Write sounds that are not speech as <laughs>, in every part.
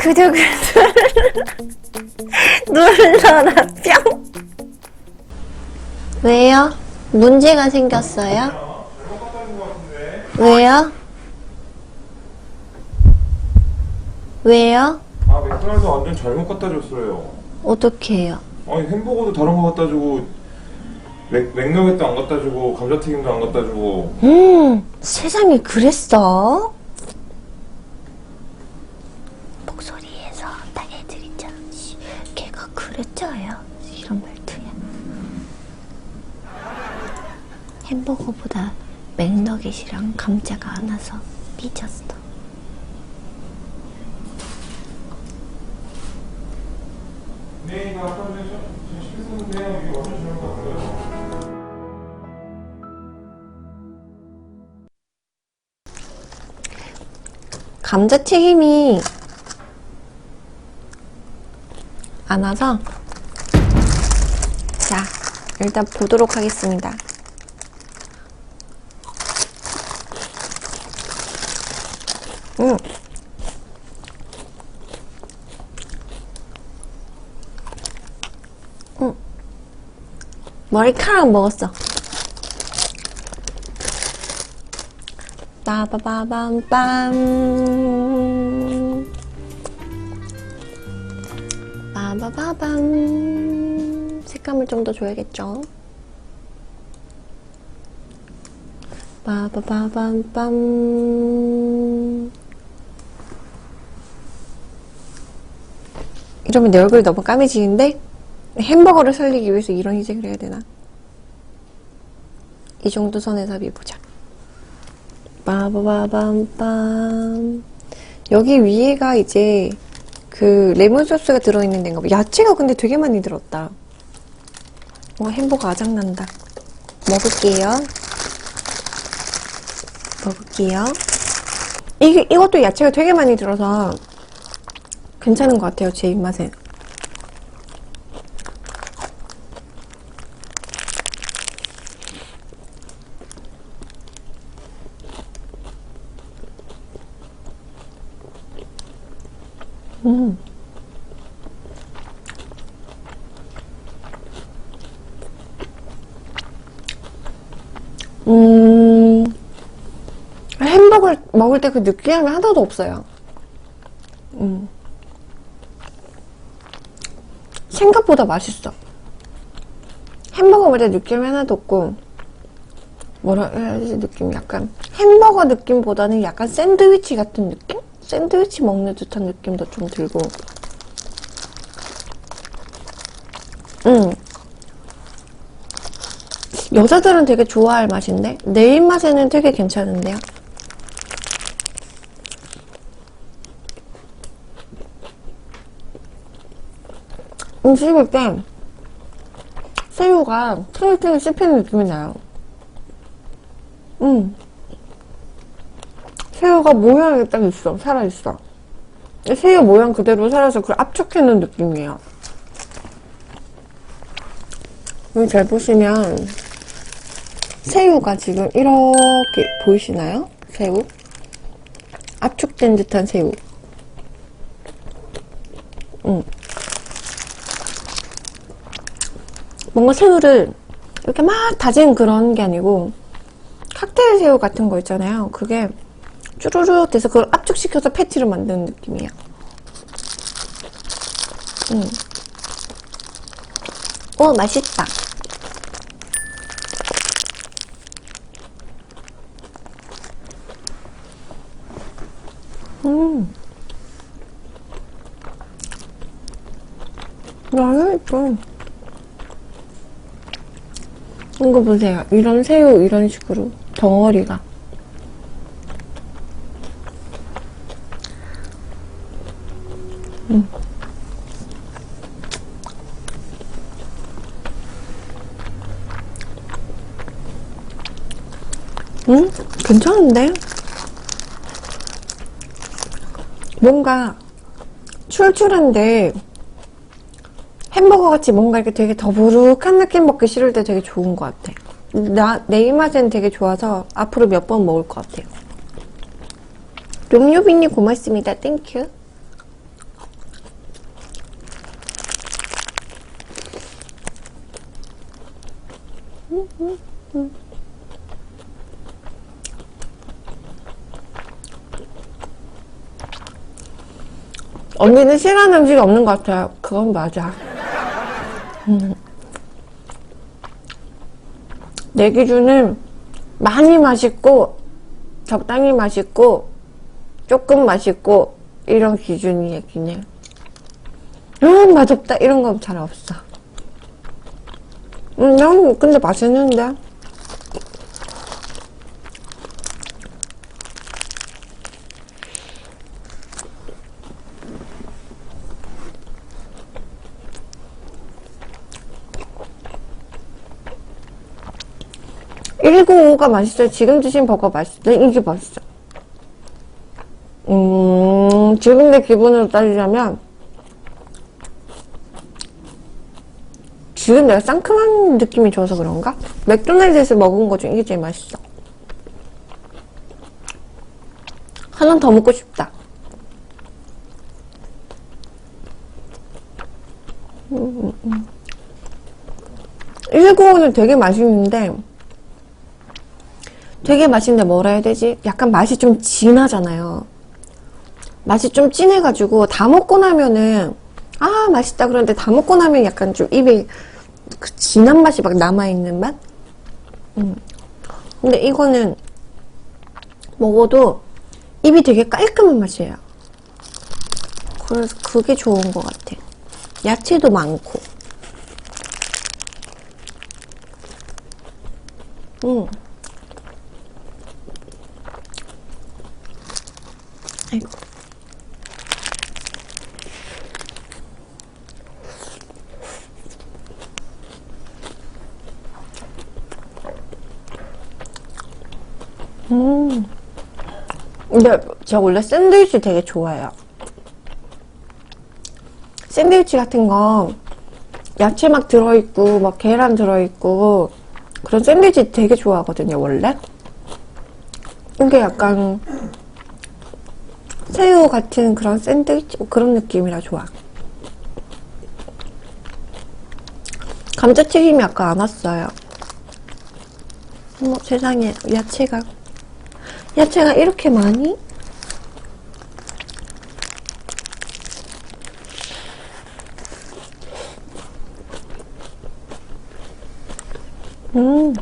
구독을 <laughs> 눌러라 뿅 왜요? 문제가 생겼어요? 왜요? 왜요? 아 맥도날드 완전 잘못 갖다 줬어요. 어떻게 해요? 아니 햄버거도 다른 거 갖다 주고 맥 맥너겟도 안 갖다 주고 감자튀김도 안 갖다 주고 음, 세상이 그랬어? 목소리에서 다 애들 있잖아. 씨, 걔가 그랬죠요. 이런 말투야. 햄버거보다 맥너겟이랑 감자가 안 와서 삐졌어. 네 이거 아까 전에 지금 시켰었는데요. 이게 완전 잘못 갔어요. 감자튀김이 안 와서 자 일단 보도록 하겠습니다. 음. 음. 머리카락 먹었어. 빠바바밤빰 빠바바밤 색감을 좀 더 줘야겠죠 빠바바밤빰 이러면 내 얼굴이 너무 까매지는데 햄버거를 살리기 위해서 이런 희생을 해야 되나? 이 정도 선에서 해보자. 빠바바밤빰 여기 위에가 이제 그 레몬 소스가 들어있는 데인가 봐. 야채가 근데 되게 많이 들었다. 어 햄버거 아작난다. 먹을게요. 먹을게요. 이게, 이것도 야채가 되게 많이 들어서 괜찮은 것 같아요 제 입맛에 음, 햄버거를 먹을 때 그 느끼함이 하나도 없어요. 음. 생각보다 맛있어. 햄버거 때 느낌이 하나도 없고, 뭐라 해야지 느낌이 약간, 햄버거 느낌보다는 약간 샌드위치 같은 느낌? 샌드위치 먹는 듯한 느낌도 좀 들고. 음. 여자들은 되게 좋아할 맛인데 내 입맛에는 되게 괜찮은데요. 음, 씹을 때 새우가 탱탱 씹히는 느낌이 나요. 음. 새우가 모양이 딱 있어. 살아있어. 새우 모양 그대로 살아서 그걸 압축해놓은 느낌이에요. 여기 잘 보시면 새우가 지금 이렇게 보이시나요? 새우? 압축된 듯한 새우. 음. 뭔가 새우를 이렇게 막 다진 그런 게 아니고 칵테일 새우 같은 거 있잖아요. 그게 쭈루룩 돼서 그걸 압축시켜서 패티를 만드는 느낌이에요. 음. 오, 맛있다. 음. 맛있어. 이거 보세요. 이런 새우, 이런 식으로. 덩어리가. 음. 음? 괜찮은데? 뭔가 출출한데 햄버거 같이 뭔가 이렇게 되게 더부룩한 느낌 먹기 싫을 때 되게 좋은 것 같아. 나, 내 입맛엔 되게 좋아서 앞으로 몇 번 먹을 것 같아요. 룸유빈님 고맙습니다. 땡큐. 언니는 싫어하는 음식이 없는 것 같아요. 그건 맞아. 음. 내 기준은 많이 맛있고, 적당히 맛있고, 조금 맛있고, 이런 기준이긴 해. 음, 맛없다. 이런 건 잘 없어. 음, 난 근데 맛있는데 ?1 9 5가 맛있어요. 지금 드신 버거 맛있어요. 이게 맛있어. 음, 지금 내 기분으로 따지자면, 지금 내가 상큼한 느낌이 좋아서 그런가? 맥도날드에서 먹은 것중 이게 제일 맛있어. 하나 더 먹고 싶다. 음, 195는 되게 맛있는데, 되게 맛있는데 뭐라 해야 되지? 약간 맛이 좀 진하잖아요. 맛이 좀 진해가지고 다 먹고 나면은 아 맛있다 그런데 다 먹고 나면 약간 좀 입에 그 진한 맛이 막 남아있는 맛? 음. 근데 이거는 먹어도 입이 되게 깔끔한 맛이에요. 그래서 그게 좋은 것 같아. 야채도 많고. 음. 아이고. 음. 근데 저 원래 샌드위치 되게 좋아해요. 샌드위치 같은 거 야채 막 들어있고 막 계란 들어있고 그런 샌드위치 되게 좋아하거든요 원래. 이게 약간 새우 같은 그런 샌드위치 뭐 그런 느낌이라 좋아. 감자튀김이 아까 안 왔어요. 어머 세상에 야채가 야채가 이렇게 많이? 음.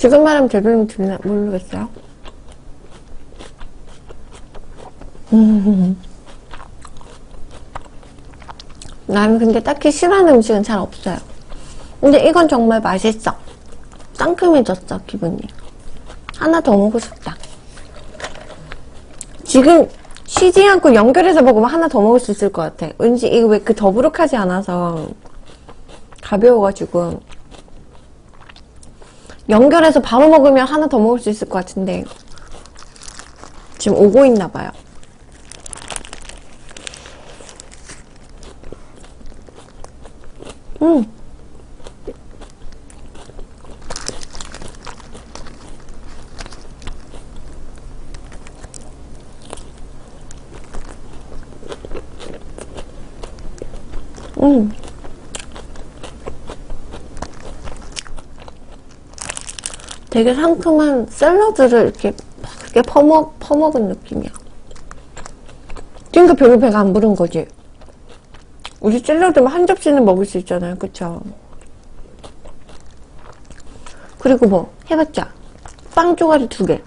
지금 말하면 제대로 들리나 모르겠어요. 음. 나는 근데 딱히 싫어하는 음식은 잘 없어요. 근데 이건 정말 맛있어. 상큼해졌어, 기분이. 하나 더 먹고 싶다. 지금 쉬지 않고 연결해서 먹으면 하나 더 먹을 수 있을 것 같아. 왠지 이거 왜 그 더부룩하지 않아서 가벼워가지고 연결해서 바로 먹으면 하나 더 먹을 수 있을 것 같은데 지금 오고 있나 봐요. 음. 음. 되게 상큼한 샐러드를 이렇게 막 이렇게 퍼먹, 퍼먹은 느낌이야. 그러니까 별로 배가 안 부른 거지. 우리 샐러드만 한 접시는 먹을 수 있잖아요. 그쵸? 그리고 뭐, 해봤자. 빵 쪼가리 두 개.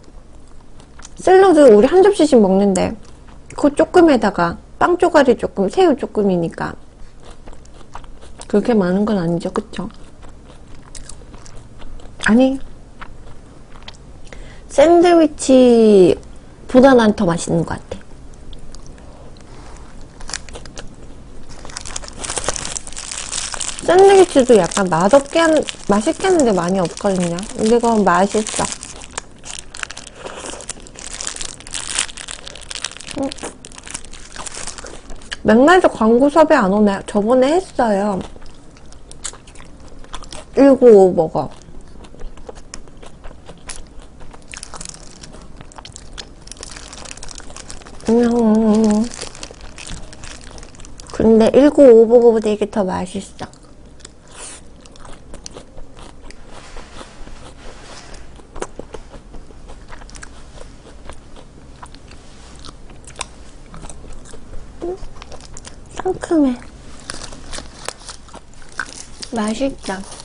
샐러드 우리 한 접시씩 먹는데, 그 조금에다가 빵 쪼가리 조금, 새우 조금이니까. 그렇게 많은 건 아니죠. 그쵸? 아니, 샌드위치 보다 난더 맛있는 것 같아. 샌드위치도 약간 맛없게 하는, 맛있게 하는데 많이 없거든요. 근데 이건 맛있어. 음. 맥날드 광고 섭외 안 오네. 저번에 했어요. 195 먹어. 음. 근데 1955보다 이게 더 맛있어. 음, 상큼해. 맛있다.